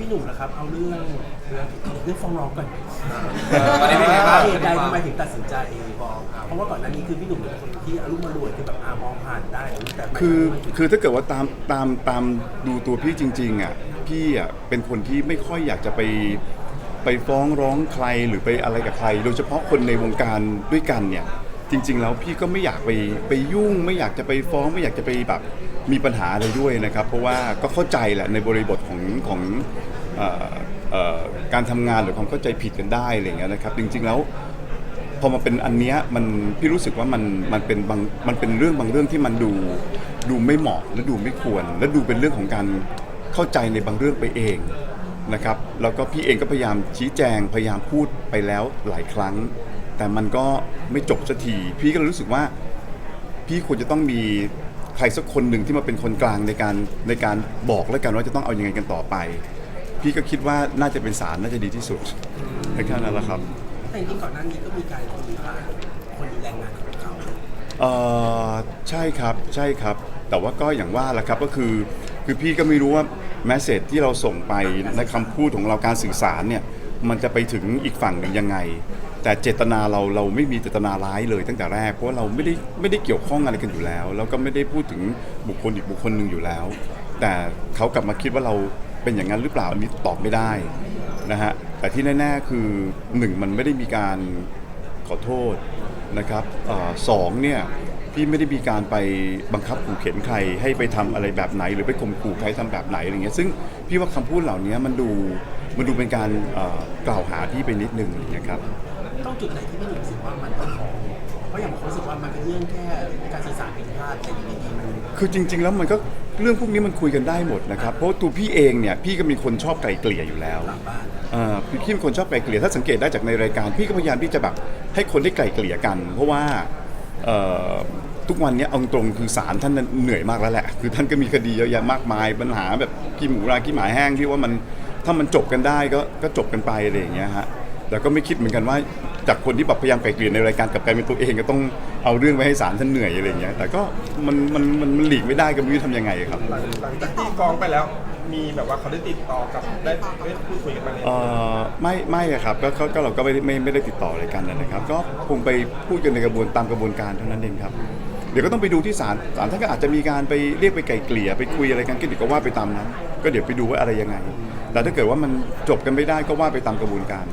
พี่หนุ่มนะครับเอาเรื่องเรื่องเรื่องฟ้องร้องก่อนตอนนี้เป็นไงบ้าง เหตุใดทำไมถึงตัดสินใจฟ้องเพราะว่าก่อนหน้านี้คือพี่หนุ่มเป็นคนที่อารมณ์มารวยคือแบบอามองผ่านได้แต่ไม่คือไม่ถึงคือถ้าเกิดว่าตามตามตามดูตัวพี่จริงๆอะพี่อะเป็นคนที่ไม่ค่อยอยากจะไปไปฟ้องร้องใครหรือไปอะไรกับใคร โดยเฉพาะคนในวงการด้วยกันเนี่ย จริง ๆ แล้วพี่ก็ไม่อยากไปไปยุ่ง ไม่อยากจะไปฟ้องไม่อยากจะไปแบบมีปัญหาอะไรด้วยนะครับ เพราะว่าก็เข้าใจแหละในบริบทของของเอ่อเอ่อการทำงานหรือความเข้าใจผิดกันได้อะไรอย่างเงี้ยนะครับ จริง ๆ แล้ว พอมาเป็นอันเนี้ยมันพี่รู้สึกว่ามันมันเป็นบางมันเป็นเรื่องบางเรื่องที่มันดูดูไม่เหมาะและดูไม่ควร และดูเป็นเรื่องของการเข้าใจในบางเรื่องไปเองนะครับแล้วก็พี่เองก็พยายามชี้แจงพยายามพูดไปแล้วหลายครั้ง แต่มันก็ไม่จบสักทีพี่ก็เลยรู้สึกว่า พี่ควรจะต้องมีใครสักคนหนึ่งที่มาเป็นคนกลางในการในการบอกแล้วกันว่าจะต้องเอายังไงกันต่อไป พี่ก็คิดว่าน่าจะเป็นศาลน่าจะดีที่สุดแค่นั้นแหละครับแต่จริงๆก่อนหน้านี้ก็มีการคุยผ่านคนดูแลงานของเขาเออใช่ครับใช่ครับ แต่ว่าก็อย่างว่าแหละครับก็คือ คือพี่ก็ไม่รู้ว่าแมสเซจที่เราส่งไปในคำพูดของเราการสื่อสารเนี่ยมันจะไปถึงอีกฝั่งหนึ่งยังไง แต่เจตนาเราเราไม่มีเจตนาร้ายเลยตั้งแต่แรก เพราะว่าเราไม่ได้ไม่ได้เกี่ยวข้องอะไรกันอยู่แล้ว แล้วก็ไม่ได้พูดถึงบุคคลอีกบุคคลหนึ่งอยู่แล้ว แต่เขากลับมาคิดว่าเราเป็นอย่างนั้นหรือเปล่าอันนี้ตอบไม่ได้นะฮะแต่ที่แน่ๆคือหนึ่งมันไม่ได้มีการขอโทษนะครับอสองเนี่ยพี่ไม่ได้มีการไปบังคับขู่เข็นใครให้ไปทำอะไรแบบไหน หรือไปข่มขู่ใครทำแบบไหนอะไรเงี้ยซึ่งพี่ว่าคำพูดเหล่านี้มันดูมันดูเป็นการกล่าวหาพี่ไปนิดนึงอะไรเงี้ยครับ ต้องจุดไหนที่พี่หนุ่มรู้สึกว่ามันต้องฟ้องเพราะอย่างบางคนรู้สึกว่ามันเป็นเรื่องแค่การสื่อสารผิดพลาดแต่อยู่ดีๆมันคือจริง ๆ แล้วมันก็เรื่องพวกนี้มันคุยกันได้หมดนะครับ เพราะตัวพี่เองเนี่ยพี่ก็มีคนชอบไกลเกลี่ยอยู่แล้วหลังบ้านเอ่อพี่เป็นคนชอบไกลเกลี่ยถ้าสังเกตได้จากในรายการ พี่ก็พยายามที่จะแบบให้คนได้ไกลเกลี่ยกัน เพราะว่าเอ่อทุกวันเนี้ยเอาตรงๆคือศาลท่านนั้นเหนื่อยมากแล้วแหละ คือท่านก็มีคดีเยอะแยะมากมายปัญหาแบบกี่หมูรากี่หมายแห้งที่ว่ามันถ้ามันจบกันได้ก็ก็จบกันไปอะไรอย่างเงี้ยฮะแต่ก็ไม่คิดเหมือนกันว่า จากคนที่แบบพยายามไกลเกลี่ยในรายการกลับกลายเป็นตัวเองก็ต้องเอาเรื่องไปให้ศาลท่านเหนื่อยอะไรอย่างเงี้ยแต่ก็มันมันมันมันหลีกไม่ได้ก็ไม่รู้จะทำยังไงครับ หลังหลังจากที่กองไปแล้ว มีแบบว่าเขาได้ติดต่อกับได้ได้พูดคุยกันมาเลยเอ่อไม่ไม่อะครับก็ก็ก็เราก็ไม่ได้ไม่ไม่ได้ติดต่ออะไรกันนะครับ ก็คงไปพูดกันในกระบวนตามกระบวนการเท่านั้นเองครับ เดี๋ยวก็ต้องไปดูที่ศาลศาลท่านก็อาจจะมีการไปเรียกไปไกลเกลี่ยไปคุยอะไรกันก็เดี๋ยวก็ว่าไปตามนั้น ก็เดี๋ยวไปดูว่าอะไรยังไง แต่ถ้าเกิดว่ามันจบกันไม่ได้ก็ว่าไปตามกระบวนการ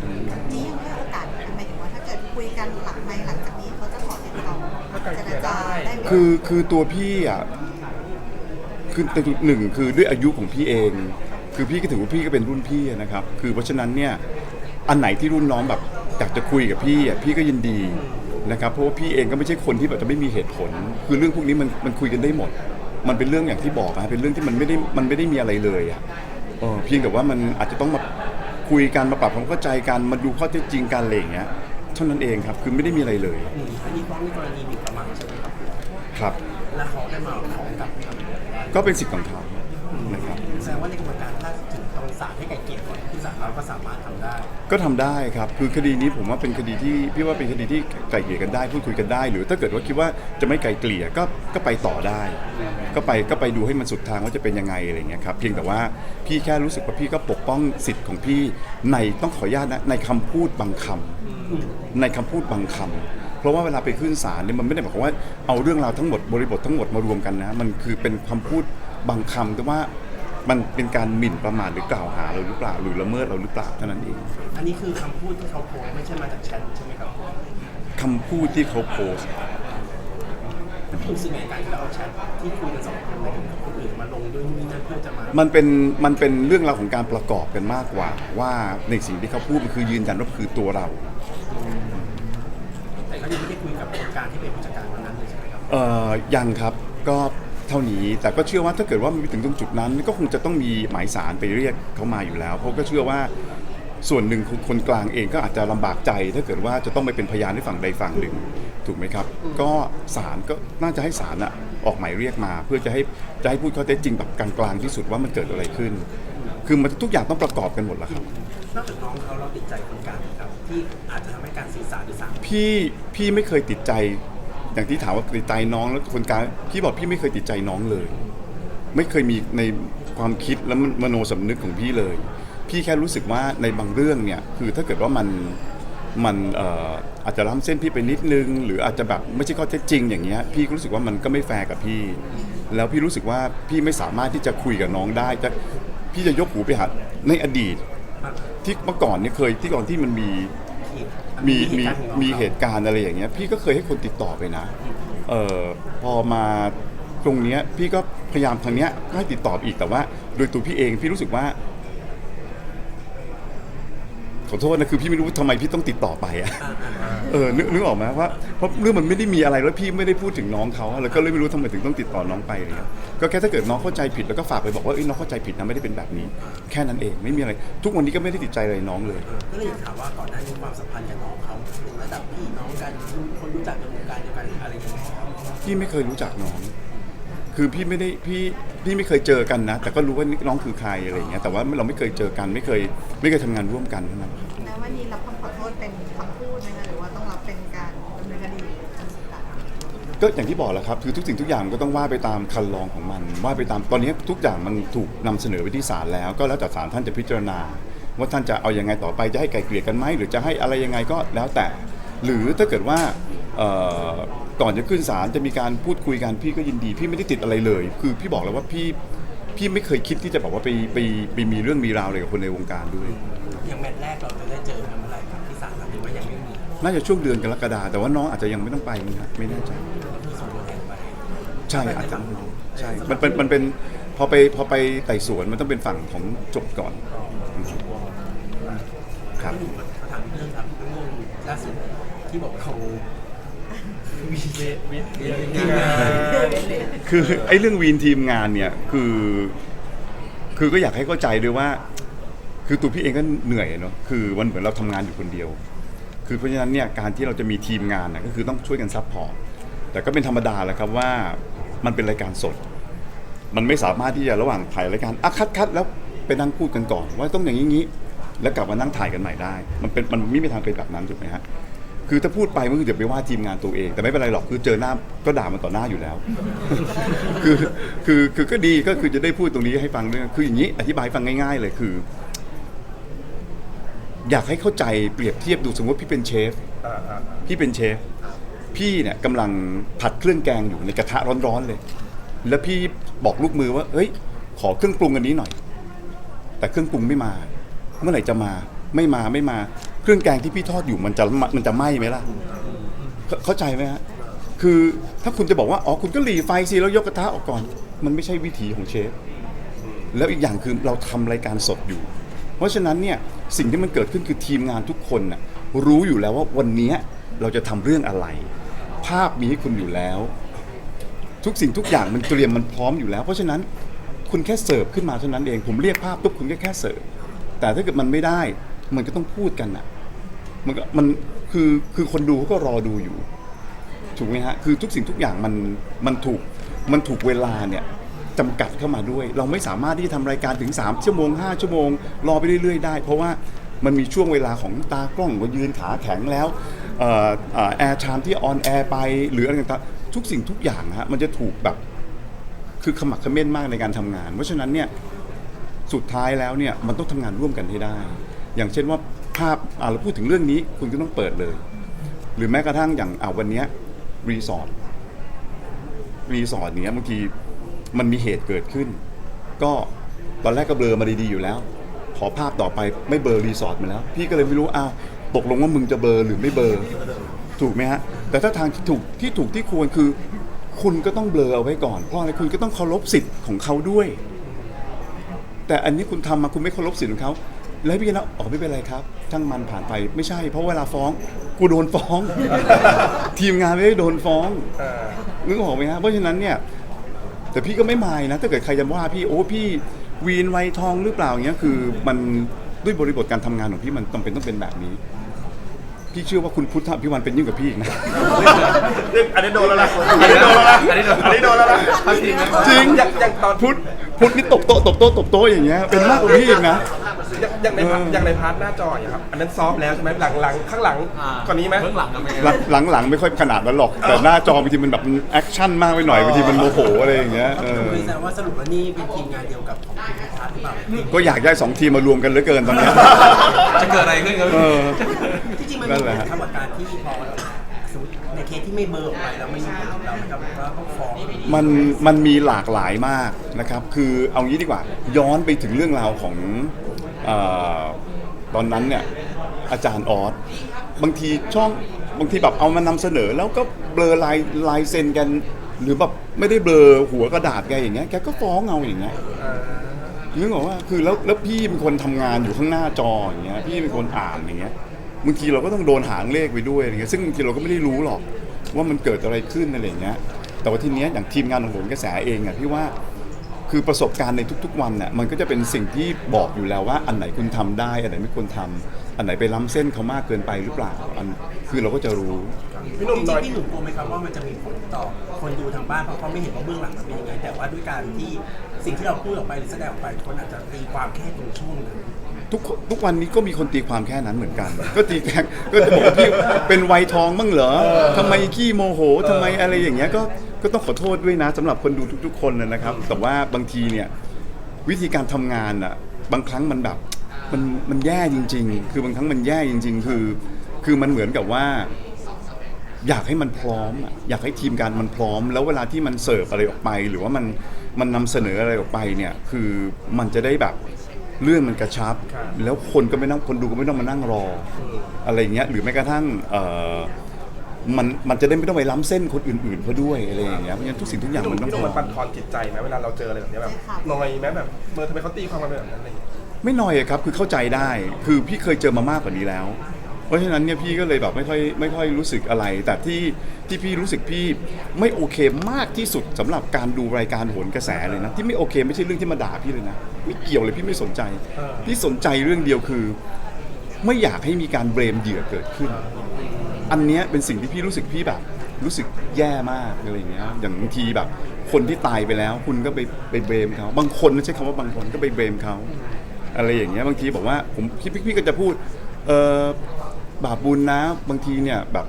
กันหลังไหมหลังจากนี้เขาจะขอติดต่อเจรจาได้ไหมคือคือตัวพี่อะคือแต่หนึ่งคือด้วยอายุของพี่เอง คือพี่ก็ถือว่าพี่ก็เป็นรุ่นพี่อะนะครับ คือเพราะฉะนั้นเนี่ยอันไหนที่รุ่นน้องแบบอยากจะคุยกับพี่อะพี่ก็ยินดีนะครับเพราะว่าพี่เองก็ไม่ใช่คนที่แบบจะไม่มีเหตุผล คือเรื่องพวกนี้มันมันคุยกันได้หมด มันเป็นเรื่องอย่างที่บอกนะเป็นเรื่องที่มันไม่ได้มันไม่ได้มีอะไรเลยอะเออเพียงแต่ว่ามันอาจจะต้องมาคุยกันมาปรับความเข้าใจกันมาดูข้อเท็จจริงกันอะไรอย่างเงี้ย ท่านั้นเองครับ คือไม่ได้มีอะไรเลยอืมอันนี้ฟ้องในกรณีหมิ่นประมาทใช่ไหมครับครับ และเขาได้มาฟ้องกลับครับก็เป็นสิทธิ์ของเขานะครับ แสดงว่าในกระบวนการถ้าถึงตอนศาลให้ไก่เกลี่ยก่อนที่ศาลเราก็สามารถทำได้ ก็ทำได้ครับ คือคดีนี้ผมว่าเป็นคดีที่พี่ว่าเป็นคดีที่ไกล่เกลี่ยกันได้พูดคุยกันได้ หรือถ้าเกิดว่าคิดว่าจะไม่ไกล่เกลี่ยก็ก็ไปต่อได้ ก็ไปก็ไปดูให้มันสุดทางว่าจะเป็นยังไงอะไรเงี้ยครับเพียงแต่ว่าพี่แค่รู้สึกว่าพี่ก็ปกป้องสิทธิ์ของพี่ในต้องขออนุญาตนะในคำพูดบางคำ ในคำพูดบางคำเพราะว่าเวลาไปขึ้นศาลเนี่ยมันไม่ได้หมายความว่าเอาเรื่องราวทั้งหมดบริบททั้งหมดมารวมกันนะมันคือเป็นคำพูดบางคำแต่ว่ามันเป็นการหมิ่นประมาทหรือกล่าวหาเราหรือเปล่าหรือละเมิดเราหรือเปล่าเท่านั้นเองอันนี้คือคำพูดที่เขาโพสต์ไม่ใช่มาจากแชทใช่ไหมครับคำพูดที่เขาโพสต์ รู้สึกไงการที่เราเอาแชทที่คุยกันสองคนไปกับคนอื่นมาลงด้วยนู่นนี่นั่นเพื่อจะมามันเป็นมันเป็นเรื่องราวของการประกอบกันมากกว่า ว่าในสิ่งที่เขาพูดมันคือยืนยันว่าคือตัวเรา แต่ก็ยังไม่ได้คุยกับคนกลางที่เป็นผู้จัดการวันนั้นเลยใช่ไหมครับเอ่อยังครับก็เท่านี้แต่ก็เชื่อว่าถ้าเกิดว่ามันไปถึงตรงจุดนั้นก็คงจะต้องมีหมายสารไปเรียกเขามาอยู่แล้วเพราะก็เชื่อว่าส่วนหนึ่งคนกลางเองก็อาจจะลำบากใจ ถ้าเกิดว่าจะต้องไปเป็นพยานให้ฝั่งใดฝั่งหนึ่งถูกไหมครับ ก็ศาลก็น่าจะให้ศาลอะออกหมายเรียกมา เพื่อจะให้จะให้พูดข้อเท็จจริงแบบกลางๆที่สุดว่ามันเกิดอะไรขึ้น คือมันทุกอย่างต้องประกอบกันหมดแล้วครับ นอกจากน้องเขาเราติดใจคนกลางไหมครับ ที่อาจจะทำให้การสื่อสารหรือสารพี่พี่ไม่เคยติดใจ อย่างที่ถามว่าติดใจน้องแล้วคนกลางพี่บอกพี่ไม่เคยติดใจน้องเลย ไม่เคยมีในความคิดและมโนสำนึกของพี่เลย พี่แค่รู้สึกว่าในบางเรื่องเนี่ยคือถ้าเกิดว่ามันมันเอ่อาจจะล้ำเส้นพี่ไปนิดนึง หรืออาจจะแบบไม่ใช่ข้อเท็จจริงอย่างเงี้ยพี่ก็รู้สึกว่ามันก็ไม่แฟร์กับพี่ แล้วพี่รู้สึกว่าพี่ไม่สามารถที่จะคุยกับน้องได้จะพี่จะยกหูไปหาในอดีตที่เมื่อก่อนเนี่ยเคยที่ก่อนที่มันมี มีมีมีเหตุการณ์อะไรอย่างเงี้ยพี่ก็เคยให้คนติดต่อไปนะเออพอมาตรงเนี้ยพี่ก็พยายามทางเนี้ยก็ให้ติดต่ออีกแต่ว่า โดยตัวพี่เองพี่รู้สึกว่า ขอโทษนะคือพี่ไม่รู้ทำไมพี่ต้องติดต่อไปอะเออนึกนึกออกไหมว่าเพราะเรื่องมันไม่ได้มีอะไรแล้วพี่ไม่ได้พูดถึงน้องเขาอะแล้วก็เลยไม่รู้ทำไมถึงต้องติดต่อน้องไปเลยก็แค่ถ้าเกิดน้องเข้าใจผิดแล้วก็ฝากไปบอกว่าเอ้ยน้องเข้าใจผิดนะไม่ได้เป็นแบบนี้ แค่นั้นเองไม่มีอะไร ทุกวันนี้ก็ไม่ได้ติดใจอะไรน้องเลย ก็เลยอยากถามว่าก่อนหน้านี้ความสัมพันธ์กับน้องเขาเป็นระดับพี่น้องกันคนรู้จักในวงการเดียวกันหรืออะไรอย่างเงี้ยพี่ไม่เคยรู้จักน้อง คือพี่ไม่ได้พี่พี่ไม่เคยเจอกันนะ แต่ก็รู้ว่าน้องคือใครอะไรอย่างเงี้ยแต่ว่าเราไม่เคยเจอกันไม่เคยไม่เคยทำงานร่วมกันเท่านั้นแล้ววันนี้รับคำขอโทษเป็นคำพูดไหมคะหรือว่าต้องรับเป็นการดำเนินคดีก็อย่างที่บอกแหละครับคือทุกสิ่งทุกอย่างก็ต้องว่าไปตามคันลองของมัน ว่าไปตามตอนนี้ทุกอย่างมันถูกนำเสนอไปที่ศาลแล้ว ก็แล้วแต่ศาลท่านจะพิจารณา ว่าท่านจะเอายังไงต่อไปจะให้ไกลเกลี่ยกันไหมหรือจะให้อะไรยังไงก็แล้วแต่ หรือถ้าเกิดว่าเอ่อ ก่อนจะขึ้นศาลจะมีการพูดคุยกันพี่ก็ยินดี พี่ไม่ได้ติดอะไรเลย คือพี่บอกแล้วว่าพี่พี่ไม่เคยคิดที่จะบอกว่าไปไปไปมีเรื่องมีราวอะไรกับคนในวงการด้วย อย่างแมตช์แรกเราจะได้เจอกันเมื่อไหร่ครับที่ศาลครับหรือว่ายังไม่มีน่าจะช่วงเดือนกรกฎาแต่ว่าน้องอาจจะยังไม่ต้องไปนะครับไม่แน่ใจที่ส่งตัวแทนไปใช่อาจจะใช่มันเป็นมันเป็นพอไปพอไปไต่สวนมันต้องเป็นฝั่งของโจทย์ก่อน ครับพี่หนุ่มมาถามเรื่องครับเรื่องล่าสุดที่บอกเรา คือไอ้เรื่องวีนทีมงานเนี่ยคือ คือก็อยากให้เข้าใจด้วยว่า คือตัวพี่เองก็เหนื่อยเนาะคือวันเหมือนเราทำงานอยู่คนเดียว คือเพราะฉะนั้นเนี่ยการที่เราจะมีทีมงานนะก็คือต้องช่วยกันซัพพอร์ตแต่ก็เป็นธรรมดาแหละครับว่ามันเป็นรายการสด มันไม่สามารถที่จะระหว่างถ่ายรายการอะคัดคัดแล้วไปนั่งพูดกันก่อน ว่าต้องอย่างนี้งี้ แล้วกลับมานั่งถ่ายกันใหม่ได้ มันเป็นมันไม่มีทางเป็นแบบนั้นถูกไหมฮะ คือถ้าพูดไปมันคือเดี๋ยวไปว่าทีมงานตัวเอง แต่ไม่เป็นไรหรอกคือเจอหน้าก็ด่ามันต่อหน้าอยู่แล้ว คือคือคือก็ดีก็คือจะได้พูดตรงนี้ให้ฟังด้วยคืออย่างนี้อธิบายฟังง่าย ๆ เลยคือ อยากให้เข้าใจเปรียบเทียบดูสมมติพี่เป็นเชฟพี่เป็นเชฟ พี่เนี่ยกำลังผัดเครื่องแกงอยู่ในกระทะร้อนๆเลย แล้วพี่บอกลูกมือว่าเฮ้ย ขอเครื่องปรุงอันนี้หน่อย แต่เครื่องปรุงไม่มา เมื่อไหร่จะมา ไม่มาไม่มา เครื่องแกงที่พี่ทอดอยู่มันจะมันจะไหม้ไหมล่ะ เข้าใจไหมฮะคือถ้าคุณจะบอกว่าอ๋อคุณก็หลีไฟสิแล้วยกกระทะออกก่อน มันไม่ใช่วิถีของเชฟแล้วอีกอย่างคือเราทำรายการสดอยู่ เพราะฉะนั้นเนี่ยสิ่งที่มันเกิดขึ้นคือทีมงานทุกคนน่ะรู้อยู่แล้วว่าวันนี้เราจะทำเรื่องอะไร ภาพมีให้คุณอยู่แล้ว ทุกสิ่งทุกอย่างมันเตรียมมันพร้อมอยู่แล้ว เพราะฉะนั้นคุณแค่เสิร์ฟขึ้นมาเท่านั้นเองผมเรียกภาพปุ๊บคุณก็แค่เสิร์ฟแต่ถ้าเกิดมันไม่ได้ มันก็ต้องพูดกันน่ะ มันก็มันคือคือคนดูเขาก็รอดูอยู่ ถูกไหมฮะ คือทุกสิ่งทุกอย่างมันมันถูกมันถูกเวลาเนี่ยจำกัดเข้ามาด้วย เราไม่สามารถที่จะทำรายการถึง 3 ชั่วโมง 5 ชั่วโมง รอไปเรื่อยๆ ได้ เพราะว่ามันมีช่วงเวลาของตากล้องก็ยืนขาแข็งแล้วแอร์ชามที่ออนแอร์ไปหรืออะไรต่างๆทุกสิ่งทุกอย่างนะฮะมันจะถูกแบบคือขมักขม้นมากในการทำงาน เพราะฉะนั้นเนี่ยสุดท้ายแล้วเนี่ยมันต้องทำงานร่วมกันให้ได้ อย่างเช่นว่าภาพอ่าเราพูดถึงเรื่องนี้คุณก็ต้องเปิดเลย หรือแม้กระทั่งอย่างอ่าวันเนี้ยรีสอร์ทรีสอร์ทเนี้ยบางทีมันมีเหตุเกิดขึ้น ก็ตอนแรกก็เบลอมาดีๆอยู่แล้ว ขอภาพต่อไปไม่เบลอรีสอร์ทมาแล้ว พี่ก็เลยไม่รู้อ้าวตกลงว่ามึงจะเบลอหรือไม่เบลอถูกไหมฮะแต่ถ้าทางที่ถูกที่ถูกที่ควรคือ คุณก็ต้องเบลอเอาไว้ก่อนเพราะอะไรคุณก็ต้องเคารพสิทธิ์ของเขาด้วย แต่อันนี้คุณทำมาคุณไม่เคารพสิทธิ์ของเขา แล้วพี่นะอ๋อไม่เป็นไรครับช่างมันผ่านไปไม่ใช่ เพราะเวลาฟ้องกูโดนฟ้อง ทีมงานไม่ได้โดนฟ้องอ่านึกออกไหมฮะเพราะฉะนั้นเนี่ย แต่พี่ก็ไม่มายนะ ถ้าเกิดใครจะว่าพี่โอ้พี่วีนไวทองหรือเปล่าอย่างเงี้ยคือมันด้วยบริบทการทำงานของพี่มันจำเป็นต้องเป็นแบบนี้ พี่เชื่อว่าคุณพุทธพิวันเป็นยิ่งกว่าพี่อีกนะอันนี้โดนแล้วนะอันนี้โดนแล้วนะอันนี้โดนอันนี้โดนแล้วนะจริงอย่างอย่างตอนพุทธพุทธนี่ตบโต๊ะตบโต๊ะตบโต๊ะอย่างเงี้ยเป็นมากกว่าพี่อีกนะ อย่างอย่างในพาร์ทเออออย่างในพาร์ทหน้าจออย่างครับอันนั้นซอฟต์แล้วใช่ไหมหลังหลังข้างหลังกว่านี้ไหม เบื้องหลังกันไหมหลังหลังหลังไม่ค่อยขนาดนั้นหรอกแต่หน้าจอบางทีมันแบบมันแอคชั่นมากไปหน่อยบางทีมันโมโหอะไรอย่างเงี้ยเออคือแสดงว่าสรุปว่านี่เป็นทีมงานเดียวกับของคุณพัฒน์รือเปล่าก็อยากได้สองทีมมารวมกันเหลือเกินตอนเนี้ย จะเกิดอะไรขึ้นครับเออ ที่จริงมันนั่มีนแหผละลฮะทำกับการที่พอสมมติในเคสที่ไม่เบลอร์ออกไปแล้วไม่มีผลกับเราไหมครับว่าต้องฟ้องมันมันมีหลากหลายมากนะครับ คือเอางี้ดีกว่าย้อนไปถึงเรื่องราวของเออ ตอนนั้นเนี่ยอาจารย์ออสบางทีช่องบางทีแบบเอามานำเสนอแล้วก็เบลอลายลายเซ็นกัน หรือแบบไม่ได้เบลอหัวกระดาษแกอย่างเงี้ยแกก็ฟ้องเอาอย่างเงี้ยนึกออกว่าคือแล้วแล้วพี่เป็นคนทำงานอยู่ข้างหน้าจออย่างเงี้ยพี่เป็นคนอ่านอย่างเงี้ยบางทีเราก็ต้องโดนหางเลขไปด้วยอะไรเงี้ยซึ่งบางทีเราก็ไม่ได้รู้หรอกว่ามันเกิดอะไรขึ้นอะไรอย่างเงี้ยแต่ว่าทีเนี้ยอย่างทีมงานของผมกระแสเองอะพี่ว่า คือประสบการณ์ในทุก ๆ วันน่ะมันก็จะเป็นสิ่งที่บอกอยู่แล้วว่าอันไหนคุณทำได้ อันไหนไม่ควรทำอันไหนไปล้ำเส้นเขามากเกินไปหรือเปล่าอันคือเราก็จะรู้ พี่หนุ่มจน้ริอยงๆพี่หนุ่มกลัวไหมครับว่ามันจะมีผลต่อคนดูทางบ้านเพราะเขาไม่เห็นว่าเบื้องหลังมันเป็นยังไงแต่ว่าด้วยการที่สิ่งที่เราพูดออกไปหรือแสดงออกไปคนอาจจะตีความแค่ตรงช่วงนั้นทุกคนทุกวันนี้ก็มีคนตีความแค่นั้นเหมือนกัน ก็ตีแค่ก็จะบอกว่าพี่เป็นวัยทองบ้างเหรอทำไมขี้โมโหทำไมอะไรอย่างเงี้ยก็ ก็ต้องขอโทษด้วยนะสำหรับคนดูทุก ๆ คนนะครับ แต่ว่าบางทีเนี่ยวิธีการทำงานอะบางครั้งมันแบบมันมันแย่จริง ๆ คือบางครั้งมันแย่จริง ๆ คือ คือมันเหมือนกับว่า อยากให้มันพร้อมอะอยากให้ทีมงานมันพร้อม แล้วเวลาที่มันเสิร์ฟอะไรออกไป หรือว่ามันมันนำเสนออะไรออกไปเนี่ยคือมันจะได้แบบเรื่องมันกระชับครับแล้วคนก็ไม่ต้องคนดูก็ไม่ต้องมานั่งรอ อะไรอย่างเงี้ยหรือแม้กระทั่งเอ่อ มันมันจะได้ไม่ต้องไปล้ำเส้นคนอื่นๆเขาด้วยอะไรอย่างเงี้ยเพราะฉะนั้นทุกสิ่งทุกอย่างพี่หนุ่มัมนต้องพี่หนุ่มพมันร้อปั่มนทอนจิตใจไหมเวลาเราเจออะไรแบบเนี้ยแบบนอยไหมแบบเมื่อทำไมเขาตีความกันแบบนั้นอะไรอย่างเงี้ย ไม่น้อยอะครับคือเข้าใจได้คือพี่เคยเจอมามากกว่านี้แล้ว เพราะฉะนั้นเนี่ยพี่ก็เลยแบบไม่ค่อยไม่ค่อยรู้สึกอะไร แต่ที่ที่พี่รู้สึกพี่ไม่โอเคมากที่สุดสำหรับการดูรายการโหนกระแสเลยนะที่ไม่โอเคไม่ใช่เรื่องที่มาด่าพี่เลยนะไม่เกี่ยวเลยพี่ไม่สนใจเออ พี่สนใจเรื่องเดียวคือ ไม่อยากให้มีการเบรมเหยื่อเกิดขึ้น อันเนี้ยเป็นสิ่งที่พี่รู้สึกพี่แบบ รู้สึกแย่มากอะไรอย่างเงี้ยอย่างบางทีแบบ คนที่ตายไปแล้ว คุณก็ไปไปเบรมเขาบางคนไม่ใช่คำว่าบางคนก็ไปเบรมเขาอะไรอย่างเงี้ยบางทีบอกว่าผมพี่พี่ก็จะพูดเออบาปบุญนะ บางทีเนี่ยแบบ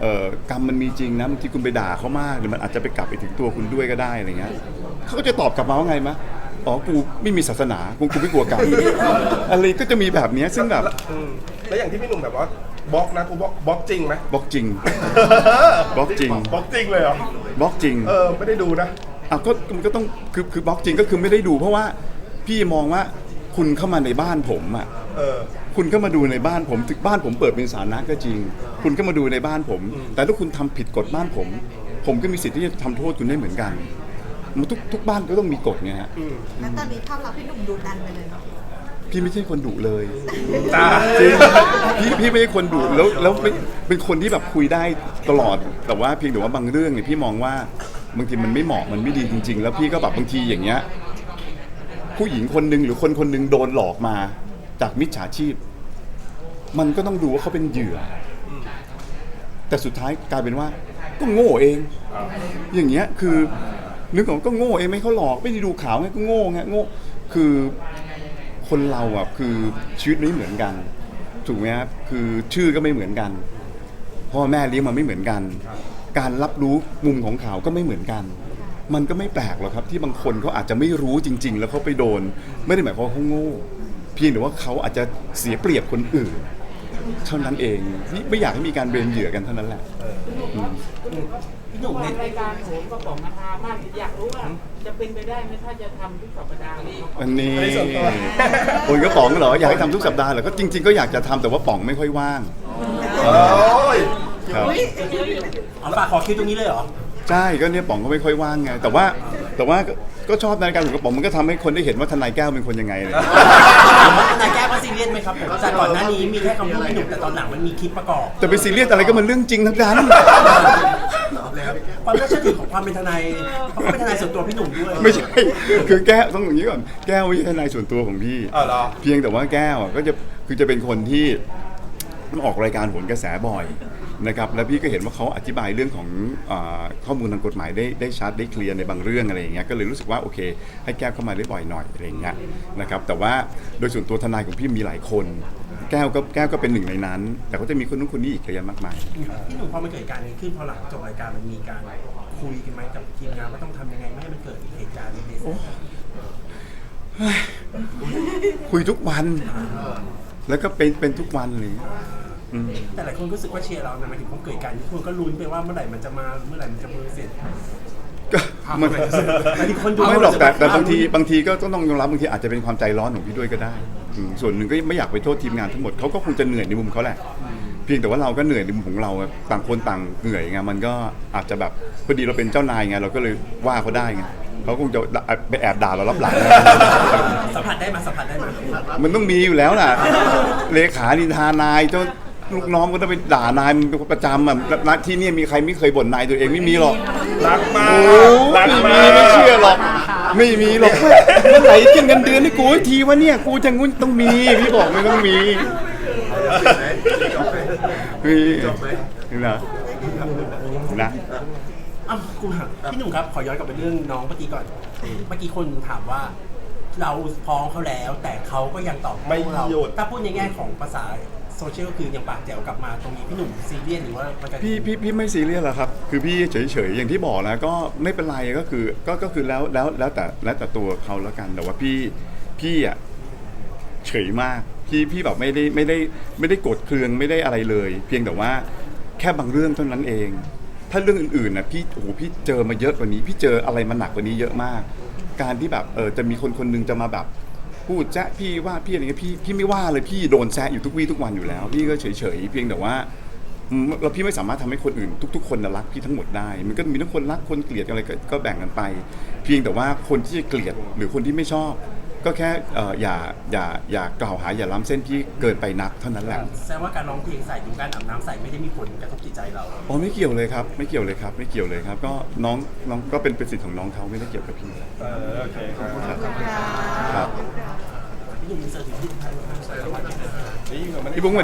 เออกรรมมันมีจริงนะบางทีคุณไปด่าเขามากหรือมันอาจจะไปกลับไปถึงตัวคุณด้วยก็ได้อะไรเงี้ยเขาก็จะตอบกลับมาว่าไงมะอ๋อกูไม่มีศาสนากูกูไม่กลัวกรรมอะไรก็จะมีแบบเนี้ยซึ่งแบบ แล้วอย่างที่พี่หนุ่มแบบว่า บล็อกนะกูบล็อกบล็อกจริงไหมบล็อกจริงบล็อกจริงบล็อกจริงเลยเหรอบล็อกจริงเออไม่ได้ดูนะอะก็มันก็ต้องคือคือบล็อกจริงก็คือไม่ได้ดูเพราะว่าพี่มองว่าคุณเข้ามาในบ้านผมอะเออ คุณก็มาดูในบ้านผมถึงบ้านผมเปิดเป็นสาธารณะก็จริง คุณก็มาดูในบ้านผม แต่ถ้าคุณทำผิดกฎบ้านผม ผมก็มีสิทธิ์ที่จะทำโทษคุณได้เหมือนกันมันทุกทุกบ้านก็ต้องมีกฎไงฮะอืมแล้วตอนนี้ภาพลักษณ์พี่หนุ่มดูดันไปเลยเนาะ พี่ไม่ใช่คนดุเลยจ้าจริงพี่พี่ไม่ใช่คนดุแล้วแล้วเป็นเป็นคนที่แบบคุยได้ตลอด แต่ว่าเพียงแต่ว่าบางเรื่องเนี่ยพี่มองว่าบางทีมันไม่เหมาะมันไม่ดีจริง ๆ แล้วพี่ก็แบบบางทีอย่างเงี้ย ผู้หญิงคนหนึ่งหรือคนคนหนึ่งโดนหลอกมาจากมิจฉาชีพ มันก็ต้องดูว่าเขาเป็นเหยื่ออแต่สุดท้ายกลายเป็นว่า ก็โง่เอง อย่างเงี้ยคือนึกออกก็โง่เองไม่เขาหลอกไม่ได้ดูข่าวไงก็โง่ไงโง่คือ คนเราอะคือชีวิตไม่เหมือนกัน ถูกไหมครับคือชื่อก็ไม่เหมือนกัน พ่อแม่เลี้ยงมาไม่เหมือนกัน การรับรู้มุมของข่าวก็ไม่เหมือนกัน มันก็ไม่แปลกหรอกครับ ที่บางคนเขาอาจจะไม่รู้จริง ๆ แล้วเขาไปโดน ไม่ได้หมายความว่าเขาโง่ เพียงแต่ว่าเขาอาจจะเสียเปรียบคนอื่น เท่านั้นเองนี่ไม่อยากให้มีการเบรมเหยื่อกันเท่านั้นแหละมพี่หนุ่มในรายการโหนกระป๋องนาคามากอยากรู้ว่าจะเป็นไปได้ไหมถ้าจะทำทุกสัปดาห์นี้อันนี้อันนี้ส่วนตัวโอนกระป๋องเหรออยากให้ทำทุกสัปดาห์เหรอก็จริง ๆ ก็อยากจะทำแต่ว่าป๋องไม่ค่อยว่างโอ้ยครับเอาฝากขอคิวตรงนี้เลยเหรอใช่ก็เนี่ยป๋องก็ไม่ค่อยว่างไงแต่ว่าแต่ว่า ก็ก็ชอบในการโอนกระป๋องมันก็ทำให้คนได้เห็นว่าทนายแก้วเป็นคนยังไงเลยนายแก้วก็ซีเรียสไหมครับผมจากก่อนหน้านี้มีแค่คำพูดพี่หนุ่มแต่ตอนหลังมันมีคลิปประกอบจะไปซีเรียสอะไรก็มันเรื่องจริงทั้งนั้น ความน่าเชื่อถือของความเป็นทนายเพราะเขาเป็นทนายส่วนตัวพี่หนุ่มด้วยไม่ใช่ คือแก้วต้องอย่างนี้ก่อน แก้วไม่ใช่ทนายส่วนตัวของพี่ เออเหรอ เพียงแต่ว่าแก้วอะก็จะคือจะเป็นคนที่มันออกรายการโหนกระแสบ่อย นะครับแล้วพี่ก็เห็นว่าเขาอธิบายเรื่องของอาข้อมูลทางกฎหมายได้ได้ชัดได้เคลียร์ในบางเรื่องอะไรอย่างเงี้ยก็เลยรู้สึกว่าโอเค ให้แก้วเข้ามาได้บ่อยหน่อยอะไรอย่างเงี้ยนะครับแต่ว่าโดยส่วนตัวทนายของพี่มีหลายคน แก้วก็แก้วก็เป็นหนึ่งในนั้น แต่ก็จะมีคนนู้นคนนี้อีกเยอะแยะมากมายพี่หนุ่มพอมันเกิดการณ์นี้ขึ้นพอหลังจบรายการมันมีการคุยกันไหมกับทีมงานว่าต้องทำยังไงไม่ให้มันเกิดเหตุการณ์ในเดซคุยทุกวัน แล้วก็เป็นเป็นทุกวันเลย อืมแต่หลายคนก็รู้สึกว่าเชียร์เรานะหมายถึงเขาเกิดการทุกคนก็ลุ้นไปว่าเมื่อไหร่มันจะมาเมื่อไหร่มันจะมือเสร็จ ก็มันหมายถึงคนดูไม่หรอกแต่แต่บางทีบางทีก็ต้องยอมรับบางทีอาจจะเป็นความใจร้อนของพี่ด้วยก็ได้อืมส่วนหนึ่งก็ไม่อยากไปโทษทีมงานทั้งหมดเขาก็คงจะเหนื่อยในมุมเขาแหละ เพียงแต่ว่าเราก็เหนื่อยในมุมของเราอะต่างคนต่างเหนื่อยไงมันก็อาจจะแบบพอดีเราเป็นเจ้านายไงเราก็เลยว่าเขาได้ไงเขาคงจะไปแอบด่าเรารับหลัง สัมผัสได้ไหมาสัมผัสได้ไหมมันต้องมีอยู่แล้วน่ะ เลขานินทานายเจ้า ลูกน้องก็ต้องไปด่านายมันเป็นประจำอะนัที่เนี่ยมีใครไม่เคยบ่นนายตัวเองไม่มีหรอกรักมาโอ้กรักไม่มามีกไม่เชื่อหรอก ไม่มีหรอกเมื่อไหร่ขึ้นเงินเดือนให้กูอีกทีวะเนี่ยกูจะงุ้นต้องมีพี่บอกไม่ต้องมีมีนี่นะนะอ้าวกูถามพี่หนุ่มครับขอย้อนกลับไปเรื่องน้องเมื่อกี้ก่อนเมื่อกี้คนถามว่า เราฟ้องเขาแล้ว แต่เขาก็ยังตอบไม่โต้เราหยุด ถ้าพูดในแง่ของภาษา โซเชียลก็คือยังปากแจ๋วกลับมาตรงนี้พี่หนุ่มซีเรียสหรือว่ามันจะพี่พี่พี่ไม่ซีเรียสหรอกครับ คือพี่เฉยๆอย่างที่บอกนะก็ไม่เป็นไรก็คือก็ก็คือแล้วแล้วแล้วแต่แล้วแต่ตัวเขาแล้วกันแต่ว่าพี่พี่อะเฉยมากพี่พี่แบบไม่ได้ไม่ได้ไม่ได้โกรธเคืองไม่ได้อะไรเลย เพียงแต่ว่าแค่บางเรื่องเท่านั้นเอง ถ้าเรื่องอื่นๆนะพี่โอ้โหพี่เจอมาเยอะกว่านี้ พี่เจออะไรมาหนักกว่านี้เยอะมาก การที่แบบเออจะมีคนคนหนึงจะมาแบบ พูดแจ๊ะพี่ว่าพี่อะไรเงี้ยพี่พี่ไม่ว่าเลยพี่โดนแซะอยู่ทุกวี่ทุกวันอยู่แล้ว พี่ก็เฉยๆเพียงแต่ว่าเราพี่ไม่สามารถทำให้คนอื่น ทุก ๆ คนน่ะรักพี่ทั้งหมดได้ มันก็มีทั้งคนรักคนเกลียดอะไรก็ก็แบ่งกันไป เพียงแต่ว่าคนที่จะเกลียดหรือคนที่ไม่ชอบ ก็แค่เอ่ออย่าอย่าอย่ากล่าวหาอย่าล้ำเส้นพี่เกินไปนักเท่านั้นแหละแสดงว่าการร้องเพลงใส่หรือการอาบน้ำใส่ไม่ได้มีผลกระทบจิตใจเรา อ๋อไม่เกี่ยวเลยครับ ไม่เกี่ยวเลยครับ ไม่เกี่ยวเลยครับ ก็น้องน้องก็เป็นเป็นสิทธิ์ของน้องเขาไม่ได้เกี่ยวกับพี่เออโอเคครับครับพี่หนุ่มมีเซอร์ติฟิเคทนี่อยู่กับมัน พี่บุ้ง